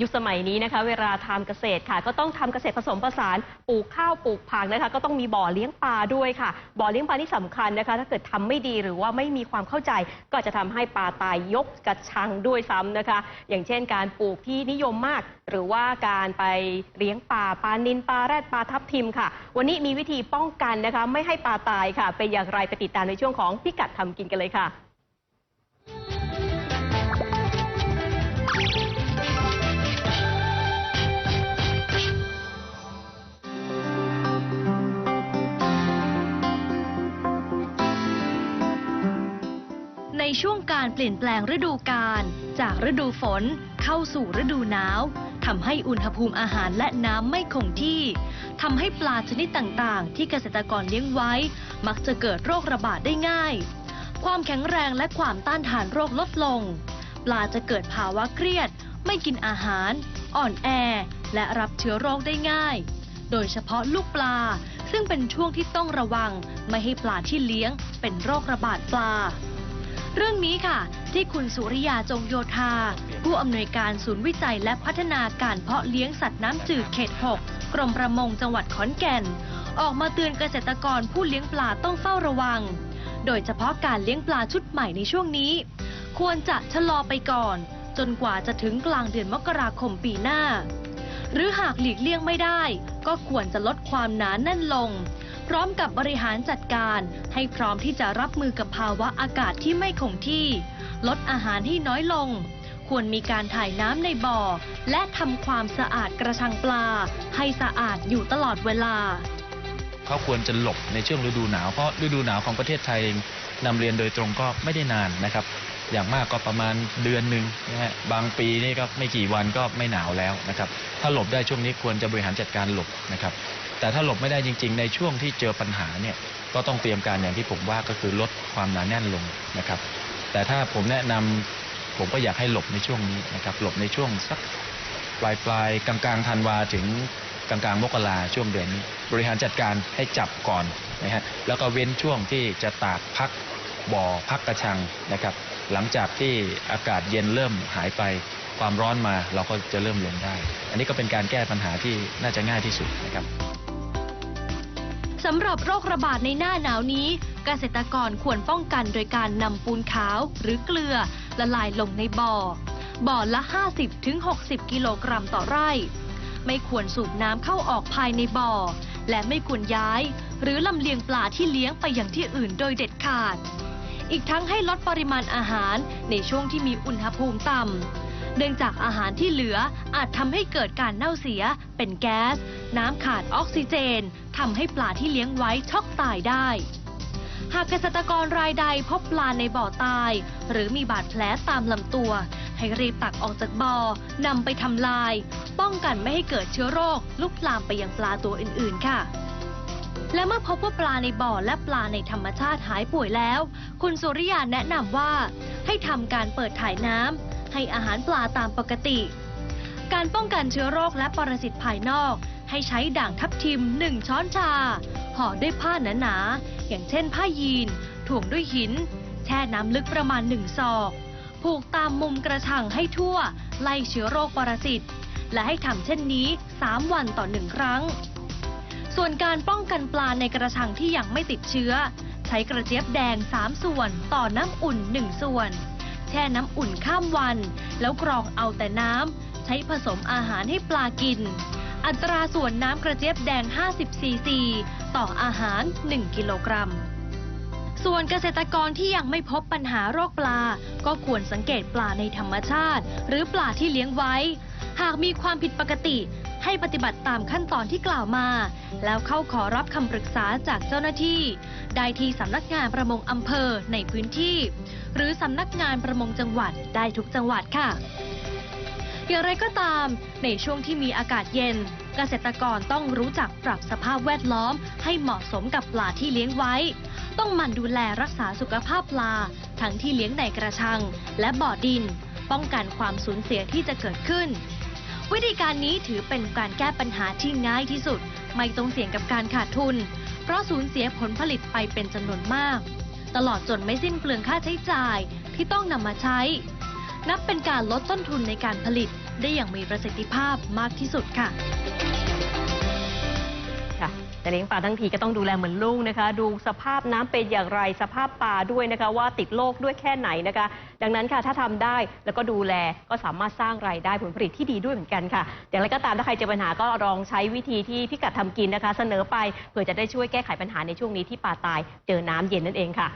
ยุคสมัยนี้นะคะ เวลาทำเกษตรค่ะ ก็ต้องทำเกษตรผสมผสานปลูกข้าวปลูกผักนะคะ ก็ต้องมีบ่อเลี้ยงปลาด้วยค่ะ บ่อเลี้ยงปลาที่สำคัญนะคะ ถ้าเกิดทำไม่ดีหรือว่าไม่มีความเข้าใจ ก็จะทำให้ปลาตายยกกระชังด้วยซ้ำนะคะ อย่างเช่น การปลูกที่นิยมมาก หรือว่าการไปเลี้ยงปลาปลานินปลาแรดปลาทับทิมค่ะ วันนี้มีวิธีป้องกันนะคะ ไม่ให้ปลาตายค่ะเป็นอย่างไรไปติดตามในช่วงของพิกัดทำกินกันเลยค่ะ ในช่วงการเปลี่ยนแปลงฤดูกาลจากฤดูฝนเข้าสู่ฤดูหนาวทำให้อุณหภูมิอาหารและน้ำไม่คงที่ทำให้ปลาชนิดต่างๆ ที่เกษตรกรเลี้ยงไว้ มักจะเกิดโรคระบาดได้ง่าย ความแข็งแรงและความต้านทานโรคลดลง ปลาจะเกิดภาวะเครียด ไม่กินอาหาร อ่อนแอ และรับเชื้อโรคได้ง่าย โดยเฉพาะลูกปลา ซึ่งเป็นช่วงที่ต้องระวัง ไม่ให้ปลาที่เลี้ยงเป็นโรคระบาดปลา เรื่องนี้ค่ะ ที่คุณสุริยาจงโยธา ผู้อำนวยการศูนย์วิจัยและพัฒนาการเพาะเลี้ยงสัตว์น้ำจืดเขต 6 กรมประมงจังหวัดขอนแก่น ออกมาเตือนเกษตรกรผู้เลี้ยงปลาต้องเฝ้าระวัง โดยเฉพาะการเลี้ยงปลาชุดใหม่ในช่วงนี้ ควรจะชะลอไปก่อน จนกว่าจะถึงกลางเดือนมกราคมปีหน้า หรือหากหลีกเลี่ยงไม่ได้ ก็ควรจะลดความหนาแน่นลง พร้อมกับบริหารจัดการให้พร้อมที่จะรับมือกับภาวะอากาศที่ไม่คงที่ ลดอาหารให้น้อยลง ควรมีการถ่ายน้ำในบ่อ และทำความสะอาดกระชังปลา ให้สะอาดอยู่ตลอดเวลาเขาควรจะหลบในช่วงฤดูหนาวเพราะฤดูหนาวของประเทศไทยเองนำเรียนโดยตรงก็ไม่ได้นานนะครับ อย่างมากก็ประมาณเดือนหนึ่งนะฮะบางปีนี่ก็ไม่กี่วันก็ไม่หนาวแล้วนะครับ ถ้าหลบได้ช่วงนี้ควรจะบริหารจัดการหลบนะครับ แต่ถ้าหลบไม่ได้จริง ๆ ในช่วงที่เจอปัญหาเนี่ยก็ต้องเตรียมการอย่างที่ผมว่าก็คือลดความหนาแน่นลงนะครับ แต่ถ้าผมแนะนำผมก็อยากให้หลบในช่วงนี้นะครับ หลบในช่วงสักปลายปลายกลางกลางๆธันวาถึงกลางกลางมกราช่วงเดือนนี้ บริหารจัดการให้จับก่อนนะฮะแล้วก็เว้นช่วงที่จะตากพักบ่อพักกระชังนะครับ หลังจากที่อากาศเย็นเริ่มหายไป ความร้อนมาเราก็จะเริ่มลงได้ อันนี้ก็เป็นการแก้ปัญหาที่น่าจะง่ายที่สุดนะครับสำหรับโรคระบาดในหน้าหนาวนี้ เกษตรกรควรป้องกันโดยการนำปูนขาวหรือเกลือละลายลงในบ่อ บ่อละ 50-60 กิโลกรัมต่อไร่ ไม่ควรสูบน้ำเข้าออกภายในบ่อ และไม่ควรย้าย หรือลำเลียงปลาที่เลี้ยงไปอย่างที่อื่นโดยเด็ดขาด อีกทั้งให้ลดปริมาณอาหารในช่วงที่มีอุณหภูมิต่ำ เนื่องจากอาหารที่เหลืออาจทำให้เกิดการเน่าเสีย เป็นแก๊ส น้ำขาดออกซิเจนทำให้ปลาที่เลี้ยงไว้ช็อกตายได้ หากเกษตรกรรายใดพบปลาในบ่อตาย หรือมีบาดแผลตามลำตัว ให้รีบตักออกจากบ่อนำไปทำลาย ป้องกันไม่ให้เกิดเชื้อโรคลุกลามไปยังปลาตัวอื่นๆ ค่ะ และเมื่อพบว่าปลาในบ่อและปลาในธรรมชาติหายป่วยแล้ว คุณสุริยาแนะนำว่า ให้ทำการเปิดถ่ายน้ำให้อาหารปลาตามปกติ การป้องกันเชื้อโรคและปรสิตภายนอก ให้ใช้ด่างทับทิม 1 ช้อนชา ห่อด้วยผ้าหนาๆอย่างเช่นผ้ายีน ถ่วงด้วยหิน แช่น้ำลึกประมาณ1ศอก ผูกตามมุมกระชังให้ทั่ว ไล่เชื้อโรคปรสิตและให้ทำเช่นนี้ 3 วันต่อหนึ่งครั้ง ส่วนการป้องกันปลาในกระชังที่ยังไม่ติดเชื้อ ใช้กระเจี๊ยบแดง 3 ส่วน ต่อน้ำอุ่น 1 ส่วน แช่น้ำอุ่นข้ามวัน แล้วกรองเอาแต่น้ำใช้ผสมอาหารให้ปลากิน อัตราส่วนน้ำกระเจี๊ยบแดง 50 ซีซี ต่ออาหาร 1 กิโลกรัม ส่วนเกษตรกรที่ยังไม่พบปัญหาโรคปลา ก็ควรสังเกตปลาในธรรมชาติ หรือปลาที่เลี้ยงไว้ หากมีความผิดปกติ ให้ปฏิบัติตามขั้นตอนที่กล่าวมา แล้วเข้าขอรับคำปรึกษาจากเจ้าหน้าที่ ได้ที่สำนักงานประมงอำเภอในพื้นที่ หรือสำนักงานประมงจังหวัดได้ทุกจังหวัดค่ะ อย่างไรก็ตาม ในช่วงที่มีอากาศเย็น เกษตรกรต้องรู้จักปรับสภาพแวดล้อม ให้เหมาะสมกับปลาที่เลี้ยงไว้ ต้องหมั่นดูแลรักษาสุขภาพปลา ทั้งที่เลี้ยงในกระชัง และบ่อดิน ป้องกันความสูญเสียที่จะเกิดขึ้น วิธีการนี้ถือเป็นการแก้ปัญหาที่ง่ายที่สุด ไม่ต้องเสี่ยงกับการขาดทุน เพราะสูญเสียผลผลิตไปเป็นจำนวนมาก ตลอดจนไม่สิ้นเปลืองค่าใช้จ่ายที่ต้องนำมาใช้ นับเป็นการลดต้นทุนในการผลิตได้อย่างมีประสิทธิภาพมากที่สุดค่ะ แต่เลี้ยงปลาทั้งทีก็ต้องดูแลเหมือนลูกนะคะ ดูสภาพน้ำเป็นอย่างไรสภาพปลาด้วยนะคะ ว่าติดโรคด้วยแค่ไหนนะคะ ดังนั้นค่ะถ้าทำได้แล้วก็ดูแลก็สามารถสร้างรายได้ผลผลิตที่ดีด้วยเหมือนกันค่ะอย่างไรก็ตามถ้าใครเจอปัญหาก็ลองใช้วิธีที่พิกัดทำกินนะคะ เสนอไปเพื่อจะได้ช่วยแก้ไขปัญหาในช่วงนี้ที่ปลาตายเจอน้ำเย็นนั่นเองค่ะ